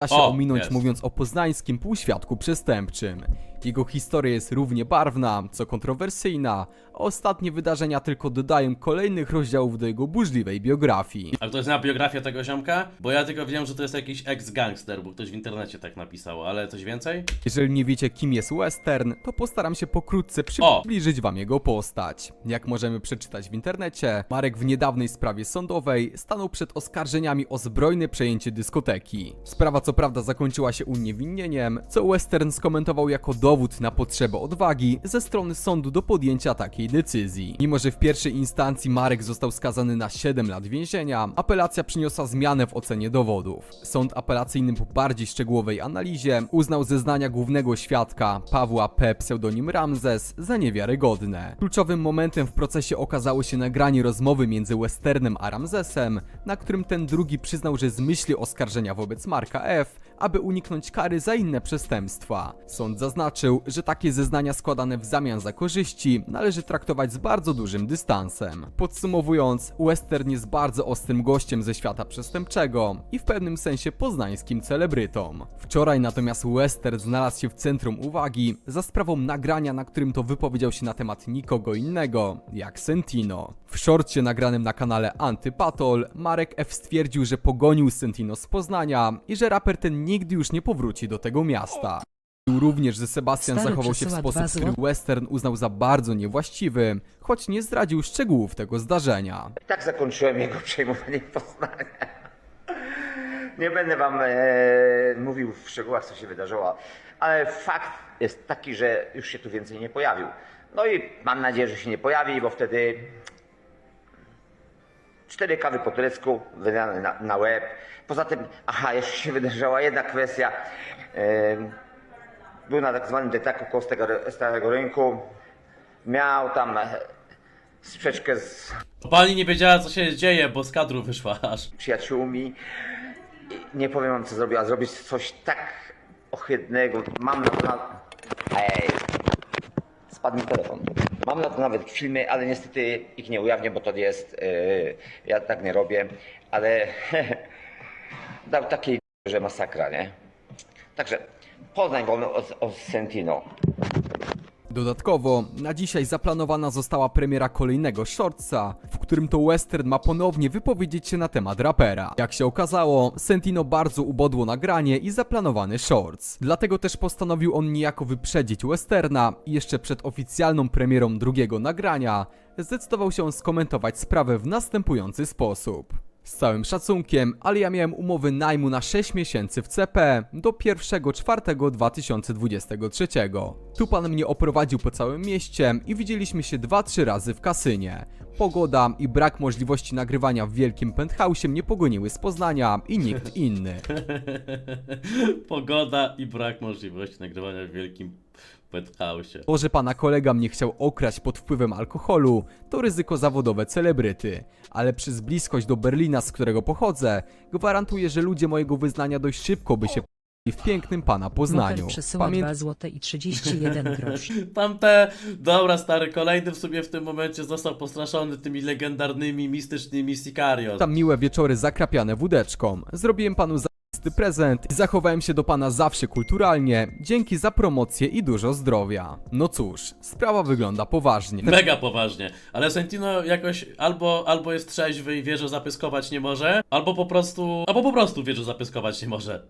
Da się O, ominąć jest. mówiąc o poznańskim półświadku przestępczym. Jego historia jest równie barwna, co kontrowersyjna, a ostatnie wydarzenia tylko dodają kolejnych rozdziałów do jego burzliwej biografii. Ale to jest na biografię tego ziomka? Bo ja tylko wiem, że to jest jakiś ex-gangster, bo ktoś w internecie tak napisał, ale coś więcej? Jeżeli nie wiecie kim jest western, to postaram się pokrótce przybliżyć wam jego postać. Jak możemy przeczytać w internecie, Marek w niedawnej sprawie sądowej stanął przed oskarżeniami o zbrojne przejęcie dyskoteki. Sprawa co prawda zakończyła się uniewinnieniem, co western skomentował jako dowód na potrzebę odwagi ze strony sądu do podjęcia takiej decyzji. Mimo, że w pierwszej instancji Marek został skazany na 7 lat więzienia, apelacja przyniosła zmianę w ocenie dowodów. Sąd apelacyjny po bardziej szczegółowej analizie uznał zeznania głównego świadka, Pawła P. pseudonim Ramzes, za niewiarygodne. Kluczowym momentem w procesie okazało się nagranie rozmowy między Westernem a Ramzesem, na którym ten drugi przyznał, że zmyśli oskarżenia wobec Marka Aby uniknąć kary za inne przestępstwa. Sąd zaznaczył, że takie zeznania składane w zamian za korzyści należy traktować z bardzo dużym dystansem. Podsumowując, Western jest bardzo ostrym gościem ze świata przestępczego i w pewnym sensie poznańskim celebrytą. Wczoraj natomiast Western znalazł się w centrum uwagi za sprawą nagrania, na którym to wypowiedział się na temat nikogo innego, jak Sentino. W shortcie nagranym na kanale Antypatol, Marek F. stwierdził, że pogonił Sentino z Poznania i że raper ten nigdy już nie powróci do tego miasta. Również, że Sebastian Stary zachował się w przesyła sposób, dwa który złote. Western uznał za bardzo niewłaściwy, choć nie zdradził szczegółów tego zdarzenia. Tak zakończyłem jego przejmowanie Poznania. Nie będę wam e, mówił w szczegółach, co się wydarzyło, ale fakt jest taki, że już się tu więcej nie pojawił. No i mam nadzieję, że się nie pojawi, bo wtedy cztery kawy po turecku wydane na, na łeb. Poza tym, aha, jeszcze się wydarzyła jedna kwestia. Był na tak zwanym detaku koło tego starego rynku. Miał tam e, sprzeczkę z Pani nie wiedziała, co się dzieje, bo z kadru wyszła aż. przyjaciółmi. I nie powiem wam, co zrobiła. Zrobić coś tak ohydnego. Mam na na... Ej, spadł mi telefon. Mam na to nawet filmy, ale niestety ich nie ujawnię, bo to jest... Yy, ja tak nie robię, ale dał takiej że masakra, nie? Także Poznań wolny od, od Sentino. Dodatkowo, na dzisiaj zaplanowana została premiera kolejnego shortsa, w którym to Western ma ponownie wypowiedzieć się na temat rapera. Jak się okazało, Sentino bardzo ubodło nagranie i zaplanowany shorts. Dlatego też postanowił on niejako wyprzedzić Westerna i jeszcze przed oficjalną premierą drugiego nagrania zdecydował się skomentować sprawę w następujący sposób. Z całym szacunkiem, ale ja miałem umowy najmu na 6 miesięcy w CP do 1.4.2023. Tu pan mnie oprowadził po całym mieście i widzieliśmy się 2-3 razy w kasynie. Pogoda i brak możliwości nagrywania w wielkim penthouse mnie pogoniły z Poznania i nikt inny. Pogoda i brak możliwości nagrywania w wielkim penthouse. To, że pana kolega mnie chciał okraść pod wpływem alkoholu, to ryzyko zawodowe celebryty, ale przez bliskość do Berlina, z którego pochodzę, gwarantuję, że ludzie mojego wyznania dość szybko by się w pięknym pana Poznaniu. Moher przesyła Pamię- 2 złote i 31 groszy. Tamte, dobra stary, kolejny w sobie w tym momencie został postraszony tymi legendarnymi, mistycznymi Sicarios. tam miłe wieczory zakrapiane wódeczką. Zrobiłem panu zajisty prezent i zachowałem się do pana zawsze kulturalnie. Dzięki za promocję i dużo zdrowia. No cóż, sprawa wygląda poważnie. Mega poważnie, ale Sentino jakoś albo, albo jest trzeźwy i wie, że zapyskować nie może, albo po prostu, albo po prostu wie, że zapyskować nie może.